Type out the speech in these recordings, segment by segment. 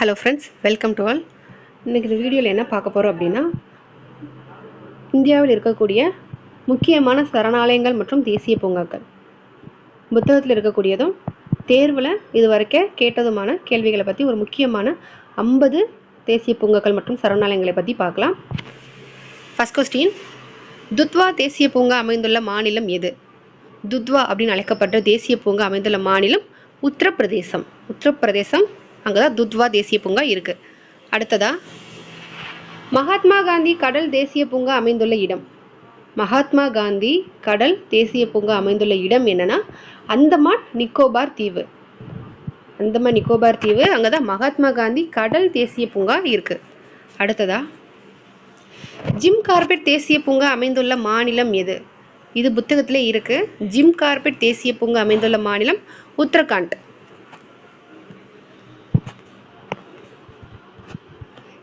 Hello friends welcome to all இன்றைக்கி இந்த வீடியோவில் என்ன பார்க்க போகிறோம் அப்படின்னா இந்தியாவில் இருக்கக்கூடிய முக்கியமான சரணாலயங்கள் மற்றும் தேசிய பூங்காக்கள். புத்தகத்தில் இருக்கக்கூடியதும் தேர்வில் இது வரைக்கும் கேட்டதுமான கேள்விகளை பற்றி ஒரு முக்கியமான ஐம்பது தேசிய பூங்காக்கள் மற்றும் சரணாலயங்களை பற்றி பார்க்கலாம். ஃபஸ்ட் கொஸ்டின் துத்வா தேசிய பூங்கா அமைந்துள்ள மாநிலம் எது? துத்வா அப்படின்னு அழைக்கப்பட்ட தேசிய பூங்கா அமைந்துள்ள மாநிலம் உத்தரப்பிரதேசம். உத்தரப்பிரதேசம் அங்கே தான் துத்வா தேசிய பூங்கா இருக்கு. அடுத்ததா மகாத்மா காந்தி கடல் தேசிய பூங்கா அமைந்துள்ள இடம். மகாத்மா காந்தி கடல் தேசிய பூங்கா அமைந்துள்ள இடம் என்னன்னா அந்தமான் நிக்கோபார் தீவு. அந்தமான் நிக்கோபார் தீவு அங்கே தான் மகாத்மா காந்தி கடல் தேசிய பூங்கா இருக்கு. அடுத்ததா ஜிம் கார்பெட் தேசிய பூங்கா அமைந்துள்ள மாநிலம் எது? இது புத்தகத்திலே இருக்கு. ஜிம் கார்பெட் தேசிய பூங்கா அமைந்துள்ள மாநிலம் உத்தரகாண்ட்.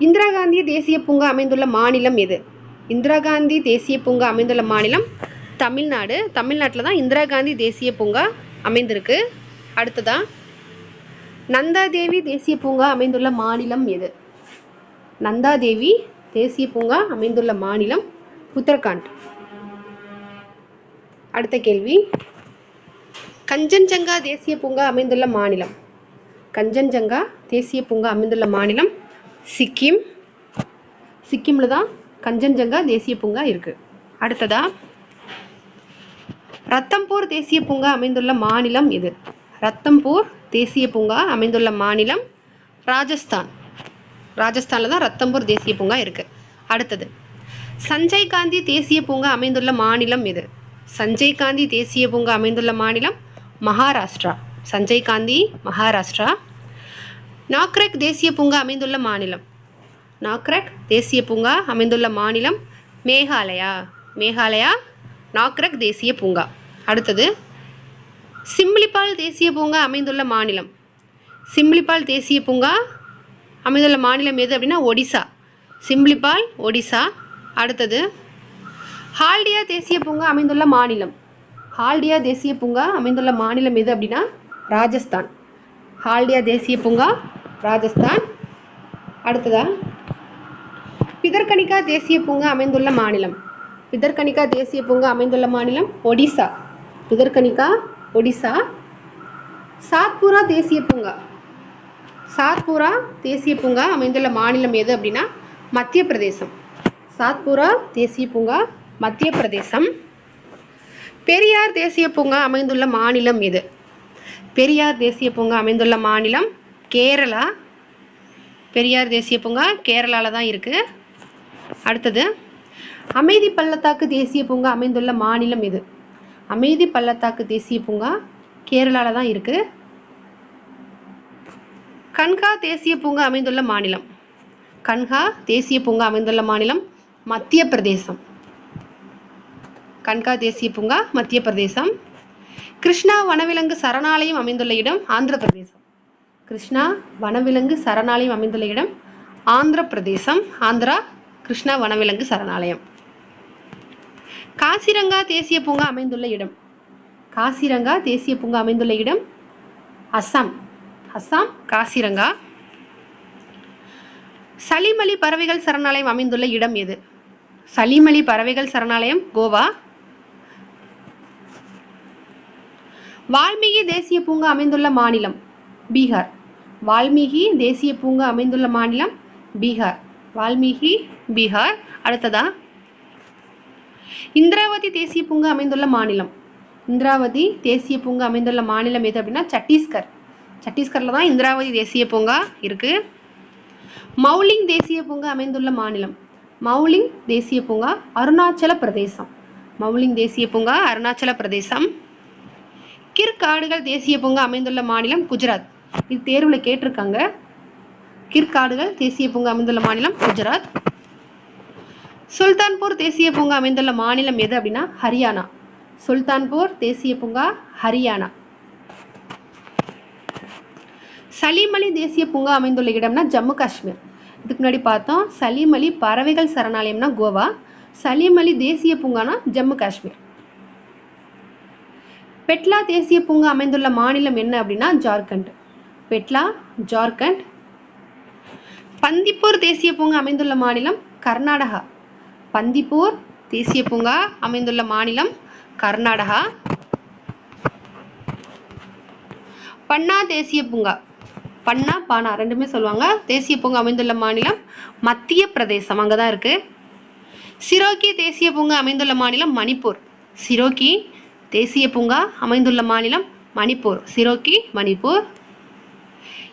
இந்திரா காந்தி தேசிய பூங்கா அமைந்துள்ள மாநிலம் எது? இந்திரா காந்தி தேசிய பூங்கா அமைந்துள்ள மாநிலம் தமிழ்நாடு. தமிழ்நாட்டில் தான் இந்திரா காந்தி தேசிய பூங்கா அமைந்திருக்கு. அடுத்ததா? நந்தாதேவி தேசிய பூங்கா அமைந்துள்ள மாநிலம் எது? நந்தாதேவி தேசிய பூங்கா அமைந்துள்ள மாநிலம் உத்தரகாண்ட். அடுத்த கேள்வி. கஞ்சன்ஜங்கா தேசிய பூங்கா அமைந்துள்ள மாநிலம். கஞ்சன்ஜங்கா தேசிய பூங்கா அமைந்துள்ள மாநிலம் சிக்கிம். சிக்கிமில் தான் கஞ்சன்ஜங்கா தேசிய பூங்கா இருக்குது அடுத்ததா ரத்தம்பூர் தேசிய பூங்கா அமைந்துள்ள மாநிலம் இது ரத்தம்பூர் தேசிய பூங்கா அமைந்துள்ள மாநிலம் ராஜஸ்தான். ராஜஸ்தானில் தான் ரத்தம்பூர் தேசிய பூங்கா இருக்குது அடுத்தது சஞ்சய் காந்தி தேசிய பூங்கா அமைந்துள்ள மாநிலம் இது சஞ்சய் காந்தி தேசிய பூங்கா அமைந்துள்ள மாநிலம் மகாராஷ்டிரா. சஞ்சய் காந்தி மகாராஷ்டிரா. நாக்ரெக் தேசிய பூங்கா அமைந்துள்ள மாநிலம். நாக்ரெக் தேசிய பூங்கா அமைந்துள்ள மாநிலம் மேகாலயா. மேகாலயா நாக்ரெக் தேசிய பூங்கா. அடுத்தது சிம்லிபால் தேசிய பூங்கா அமைந்துள்ள மாநிலம். சிம்லிபால் தேசிய பூங்கா அமைந்துள்ள மாநிலம் எது அப்படின்னா ஒடிசா. சிம்லிபால் ஒடிசா. அடுத்தது ஹால்டியா தேசிய பூங்கா அமைந்துள்ள மாநிலம். ஹால்டியா தேசிய பூங்கா அமைந்துள்ள மாநிலம் எது அப்படின்னா ராஜஸ்தான். ஹால்டியா தேசிய பூங்கா ராஜஸ்தான். அடுத்ததா? பிதர்கணிகா தேசிய பூங்கா அமைந்துள்ள மாநிலம். பிதர்கணிகா தேசிய பூங்கா அமைந்துள்ள மாநிலம் ஒடிசா. பிதர்கணிகா ஒடிசா. சாத்புரா தேசிய பூங்கா. சாத்புரா தேசிய பூங்கா அமைந்துள்ள மாநிலம் எது அப்படின்னா மத்திய பிரதேசம். சாத்புரா தேசிய பூங்கா மத்திய பிரதேசம். பெரியார் தேசிய பூங்கா அமைந்துள்ள மாநிலம் எது? பெரியார் தேசிய பூங்கா அமைந்துள்ள மாநிலம் கேரளா. பெரியார் தேசிய பூங்கா கேரளாவில் தான் இருக்குது அடுத்தது அமைதி பள்ளத்தாக்கு தேசிய பூங்கா அமைந்துள்ள மாநிலம் இது அமைதி பள்ளத்தாக்கு தேசிய பூங்கா கேரளாவில் தான் இருக்குது கன்ஹா தேசிய பூங்கா அமைந்துள்ள மாநிலம். கன்ஹா தேசிய பூங்கா அமைந்துள்ள மாநிலம் மத்திய பிரதேசம். கன்கா தேசிய பூங்கா மத்திய பிரதேசம். கிருஷ்ணா வனவிலங்கு சரணாலயம் அமைந்துள்ள இடம் ஆந்திர பிரதேசம். கிருஷ்ணா வனவிலங்கு சரணாலயம் அமைந்துள்ள இடம் ஆந்திர பிரதேசம். ஆந்திரா கிருஷ்ணா வனவிலங்கு சரணாலயம். காசிரங்கா தேசிய பூங்கா அமைந்துள்ள இடம். காசிரங்கா தேசிய பூங்கா அமைந்துள்ள இடம் அஸ்ஸாம் அஸ்ஸாம் காசிரங்கா. சலிமலி பறவைகள் சரணாலயம் அமைந்துள்ள இடம் எது? சலிமலி பறவைகள் சரணாலயம் கோவா. வால்மீகி தேசிய பூங்கா அமைந்துள்ள மாநிலம் பீகார். வால்மீகி தேசிய பூங்கா அமைந்துள்ள மாநிலம் பீகார். வால்மீகி பீகார். அடுத்ததா? இந்திராவதி தேசிய பூங்கா அமைந்துள்ள மாநிலம். இந்திராவதி தேசிய பூங்கா அமைந்துள்ள மாநிலம் எது அப்படின்னா சத்தீஸ்கர் சத்தீஸ்கர்ல தான் இந்திராவதி தேசிய பூங்கா இருக்கு. மௌலிங் தேசிய பூங்கா அமைந்துள்ள மாநிலம். மௌலிங் தேசிய பூங்கா அருணாச்சல பிரதேசம். மௌலிங் தேசிய பூங்கா அருணாச்சல பிரதேசம். கிர்காடுகள் தேசிய பூங்கா அமைந்துள்ள மாநிலம் குஜராத். இது தேர்வில் கேட்டிருக்காங்க. கிர்காடுகள் தேசிய பூங்கா அமைந்துள்ள மாநிலம் குஜராத். சுல்தான்பூர் தேசிய பூங்கா அமைந்துள்ள மாநிலம் எது அப்படின்னா ஹரியானா. சுல்தான்பூர் தேசிய பூங்கா ஹரியானா. சலீம் அலி தேசிய பூங்கா அமைந்துள்ள இடம்னா ஜம்மு காஷ்மீர். இதுக்கு முன்னாடி பார்த்தோம். சலீம் அலி பறவைகள் சரணாலயம்னா கோவா. சலீம் அலி தேசிய பூங்கானா ஜம்மு காஷ்மீர். பெட்லா தேசிய பூங்கா அமைந்துள்ள மாநிலம் என்ன அப்படின்னா ஜார்க்கண்ட். பெட்லா ஜார்க்கண்ட். பந்திப்பூர் தேசிய பூங்கா அமைந்துள்ள மாநிலம் கர்நாடகா. பந்திப்பூர் தேசிய பூங்கா அமைந்துள்ள மாநிலம் கர்நாடகா. பன்னா தேசிய பூங்கா. பன்னா பானா ரெண்டுமே சொல்லுவாங்க. தேசிய பூங்கா அமைந்துள்ள மாநிலம் மத்திய பிரதேசம். அங்கே தான் இருக்கு. சிரோக்கி தேசிய பூங்கா அமைந்துள்ள மாநிலம் மணிப்பூர். சிரோக்கி தேசிய பூங்கா அமைந்துள்ள மாநிலம் மணிப்பூர். சிரோக்கி மணிப்பூர்.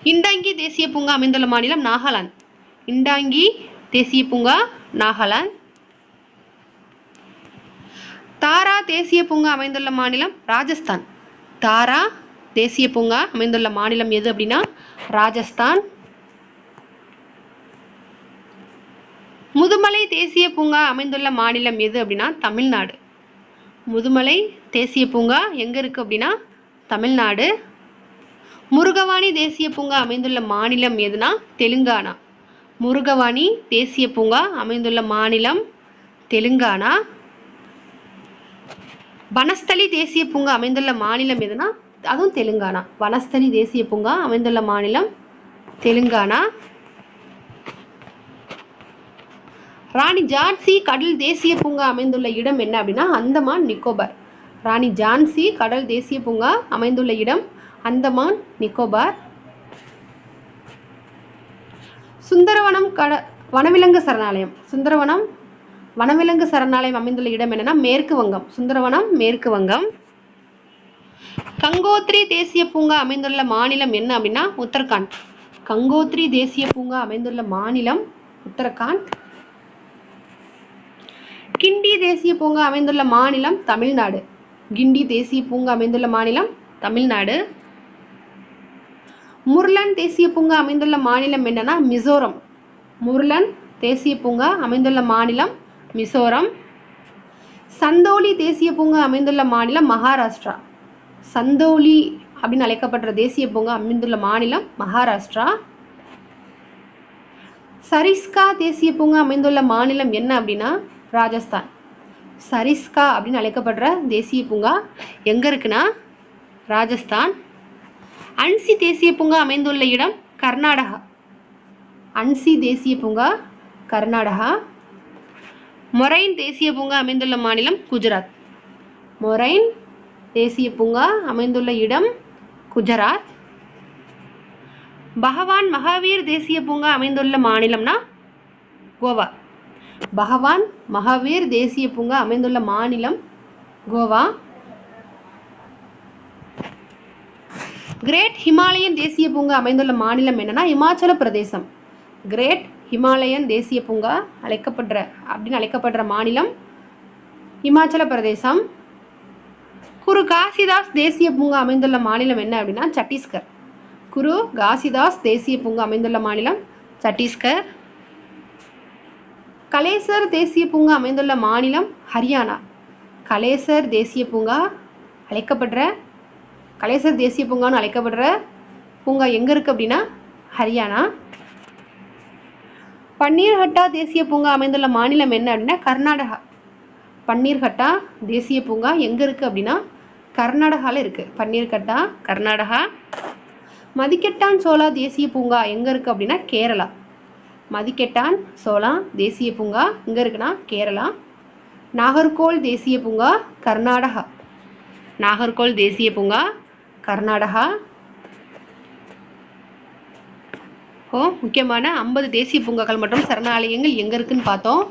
இண்டாங்கி தேசிய பூங்கா அமைந்துள்ள மாநிலம் நாகாலாந்து. இண்டாங்கி தேசிய பூங்கா நாகாலாந்து. தாரா தேசிய பூங்கா அமைந்துள்ள மாநிலம் ராஜஸ்தான். தாரா தேசிய பூங்கா அமைந்துள்ள மாநிலம் எது அப்படின்னா ராஜஸ்தான். முதுமலை தேசிய பூங்கா அமைந்துள்ள மாநிலம் எது அப்படின்னா தமிழ்நாடு. முதுமலை தேசிய பூங்கா எங்க இருக்கு அப்படின்னா தமிழ்நாடு. முருகவாணி தேசிய பூங்கா அமைந்துள்ள மாநிலம் எதுனா தெலுங்கானா. முருகவாணி தேசிய பூங்கா அமைந்துள்ள மாநிலம் தெலுங்கானா. வனஸ்தலி தேசிய பூங்கா அமைந்துள்ள மாநிலம் எதுனா அதுவும் தெலுங்கானா. வனஸ்தலி தேசிய பூங்கா அமைந்துள்ள மாநிலம் தெலுங்கானா. ராணி ஜான்சி கடல் தேசிய பூங்கா அமைந்துள்ள இடம் என்ன அப்படின்னா அந்தமான் நிக்கோபார். ராணி ஜான்சி கடல் தேசிய பூங்கா அமைந்துள்ள இடம் அந்தமான் நிக்கோபார். சுந்தரவனம் கட வனவிலங்கு சரணாலயம். சுந்தரவனம் வனவிலங்கு சரணாலயம் அமைந்துள்ள இடம் என்னன்னா மேற்கு வங்கம். சுந்தரவனம் மேற்கு வங்கம். கங்கோத்ரி தேசிய பூங்கா அமைந்துள்ள மாநிலம் என்ன அப்படின்னா உத்தரகாண்ட். கங்கோத்ரி தேசிய பூங்கா அமைந்துள்ள மாநிலம் உத்தரகாண்ட். கிண்டி தேசிய பூங்கா அமைந்துள்ள மாநிலம் தமிழ்நாடு. கிண்டி தேசிய பூங்கா அமைந்துள்ள மாநிலம் தமிழ்நாடு. முர்லன் தேசிய பூங்கா அமைந்துள்ள மாநிலம் என்னன்னா மிசோரம். முர்லன் தேசிய பூங்கா அமைந்துள்ள மாநிலம் மிசோரம். சந்தோலி தேசிய பூங்கா அமைந்துள்ள மாநிலம் மகாராஷ்டிரா. சந்தோலி அப்படின்னு அழைக்கப்படுற தேசிய பூங்கா அமைந்துள்ள மாநிலம் மகாராஷ்டிரா. சரிஸ்கா தேசிய பூங்கா அமைந்துள்ள மாநிலம் என்ன அப்படின்னா ராஜஸ்தான். சரிஸ்கா அப்படின்னு அழைக்கப்படுற தேசிய பூங்கா எங்கே இருக்குன்னா ராஜஸ்தான். அன்சி தேசிய பூங்கா அமைந்துள்ள இடம் கர்நாடகா. அன்சி தேசிய பூங்கா கர்நாடகா. மொரைன் தேசிய பூங்கா அமைந்துள்ள மாநிலம் குஜராத். மொரைன் தேசிய பூங்கா அமைந்துள்ள இடம் குஜராத். பகவான் மகாவீர் தேசிய பூங்கா அமைந்துள்ள மாநிலம்னா கோவா. பகவான் மகாவீர் தேசிய பூங்கா அமைந்துள்ள மாநிலம் கோவா. கிரேட் ஹிமாலயன் தேசிய பூங்கா அமைந்துள்ள மாநிலம் என்னன்னா இமாச்சல பிரதேசம். கிரேட் ஹிமாலயன் தேசிய பூங்கா அழைக்கப்படுற அப்படின்னு அழைக்கப்படுற மாநிலம் இமாச்சல பிரதேசம். குரு காசிதாஸ் தேசிய பூங்கா அமைந்துள்ள மாநிலம் என்ன அப்படின்னா சத்தீஸ்கர் குரு காசிதாஸ் தேசிய பூங்கா அமைந்துள்ள மாநிலம் சத்தீஸ்கர் கலேசர் தேசிய பூங்கா அமைந்துள்ள மாநிலம் ஹரியானா. கலேசர் தேசிய பூங்கா அழைக்கப்படுற கலேசர் தேசிய பூங்கான்னு அழைக்கப்படுற பூங்கா எங்கே இருக்குது அப்படின்னா ஹரியானா. பன்னீர்ஹட்டா தேசிய பூங்கா அமைந்துள்ள மாநிலம் என்ன அப்படின்னா கர்நாடகா. பன்னீர்ஹட்டா தேசிய பூங்கா எங்கே இருக்குது அப்படின்னா கர்நாடகாவில் இருக்குது பன்னீர்கட்டா கர்நாடகா. மதிக்கெட்டான் சோலா தேசிய பூங்கா எங்கே இருக்குது அப்படின்னா கேரளா. மதிக்கெட்டான் சோலா தேசிய பூங்கா எங்கே இருக்குன்னா கேரளா. நாகர்கோல் தேசிய பூங்கா கர்நாடகா. நாகர்கோல் தேசிய பூங்கா கர்நாடகா. ஓ முக்கியமான ஐம்பது தேசிய பூங்காக்கள் மற்றும் சரணாலயங்கள் எங்க இருக்குன்னு பார்த்தோம்.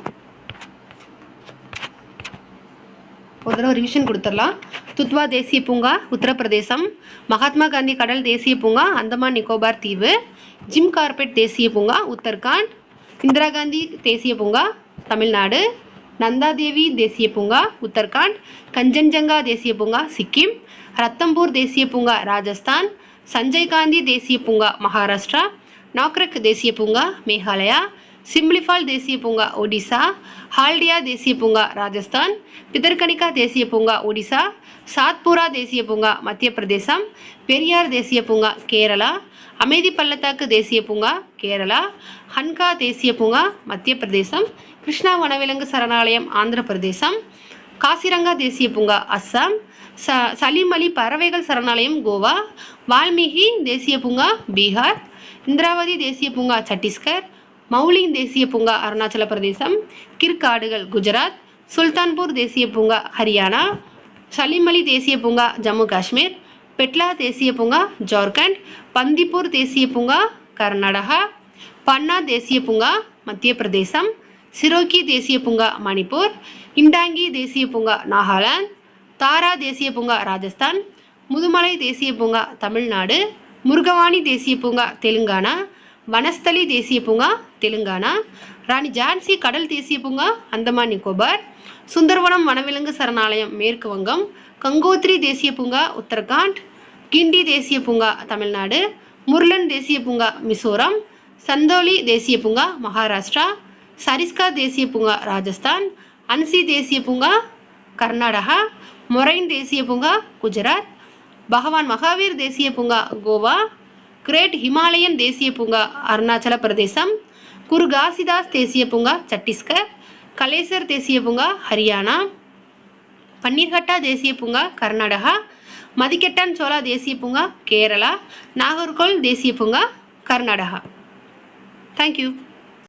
ஒரு தடவை ரிவிஷன் கொடுத்துடலாம். துத்வா தேசிய பூங்கா உத்தரப்பிரதேசம். மகாத்மா காந்தி கடல் தேசிய பூங்கா அந்தமான் நிக்கோபார் தீவு. ஜிம் கார்பெட் தேசிய பூங்கா உத்தரகாண்ட். இந்திரா காந்தி தேசிய பூங்கா தமிழ்நாடு. நந்தாதேவி தேசிய பூங்கா உத்தரகாண்ட் கஞ்சன்ஜங்கா தேசிய பூங்கா சிக்கிம் ரத்தம்பூர் தேசிய பூங்கா ராஜஸ்தான் சஞ்சய் காந்தி தேசிய பூங்கா மகாராஷ்டிரா நாக்ரக் தேசிய பூங்கா மேகாலயா சிம்லிஃபால் தேசிய பூங்கா ஒடிசா ஹால்டியா தேசிய பூங்கா ராஜஸ்தான் பிதர்கனிகா தேசிய பூங்கா ஒடிசா சாத்பூரா தேசிய பூங்கா மத்திய பிரதேசம் பெரியார் தேசிய பூங்கா கேரளா அமைதி பள்ளத்தாக்கு தேசிய பூங்கா கேரளா ஹன்கா தேசிய பூங்கா மத்திய பிரதேசம் கிருஷ்ணா வனவிலங்கு சரணாலயம் ஆந்திர பிரதேசம். காசிரங்கா தேசிய பூங்கா அஸ்ஸாம். ச சலீம் அலி பறவைகள் சரணாலயம் கோவா. வால்மீகி தேசிய பூங்கா பீகார். இந்திராவதி தேசிய பூங்கா சத்தீஸ்கர் மௌலிங் தேசிய பூங்கா அருணாச்சல பிரதேசம். கிர்காடுகள் குஜராத். சுல்தான்பூர் தேசிய பூங்கா ஹரியானா. ஷலிமலி தேசிய பூங்கா ஜம்மு காஷ்மீர். பெட்லா தேசிய பூங்கா ஜார்க்கண்ட். பந்திப்பூர் தேசிய பூங்கா கர்நாடகா. பன்னா தேசிய பூங்கா மத்திய பிரதேசம். சிரோக்கி தேசிய பூங்கா மணிப்பூர் இண்டாங்கி தேசிய பூங்கா நாகாலாந்து தாரா தேசிய பூங்கா ராஜஸ்தான் முதுமலை தேசிய பூங்கா தமிழ்நாடு முருகவாணி தேசிய பூங்கா தெலுங்கானா வனஸ்தலி தேசிய பூங்கா தெலுங்கானா ராணி ஜான்சி கடல் தேசிய பூங்கா அந்தமான் நிக்கோபார் சுந்தரவனம் வனவிலங்கு சரணாலயம் மேற்கு வங்கம் கங்கோத்ரி தேசிய பூங்கா உத்தரகாண்ட் கிண்டி தேசிய பூங்கா தமிழ்நாடு முர்லன் தேசிய பூங்கா மிசோரம் சந்தோலி தேசிய பூங்கா மகாராஷ்டிரா சரிஸ்கா தேசிய பூங்கா ராஜஸ்தான் அன்சி தேசிய பூங்கா கர்நாடகா மொரைன் தேசிய பூங்கா குஜராத் பகவான் மகாவீர் தேசிய பூங்கா கோவா கிரேட் ஹிமாலயன் தேசிய பூங்கா அருணாச்சல பிரதேசம் குரு காசிதாஸ் தேசிய பூங்கா சத்தீஸ்கர் கலேசர் தேசிய பூங்கா ஹரியானா பன்னீர்கட்டா தேசிய பூங்கா கர்நாடகா மதிக்கெட்டான் சோலா தேசிய பூங்கா கேரளா நாகர்கோல் தேசிய பூங்கா கர்நாடகா தேங்க்யூ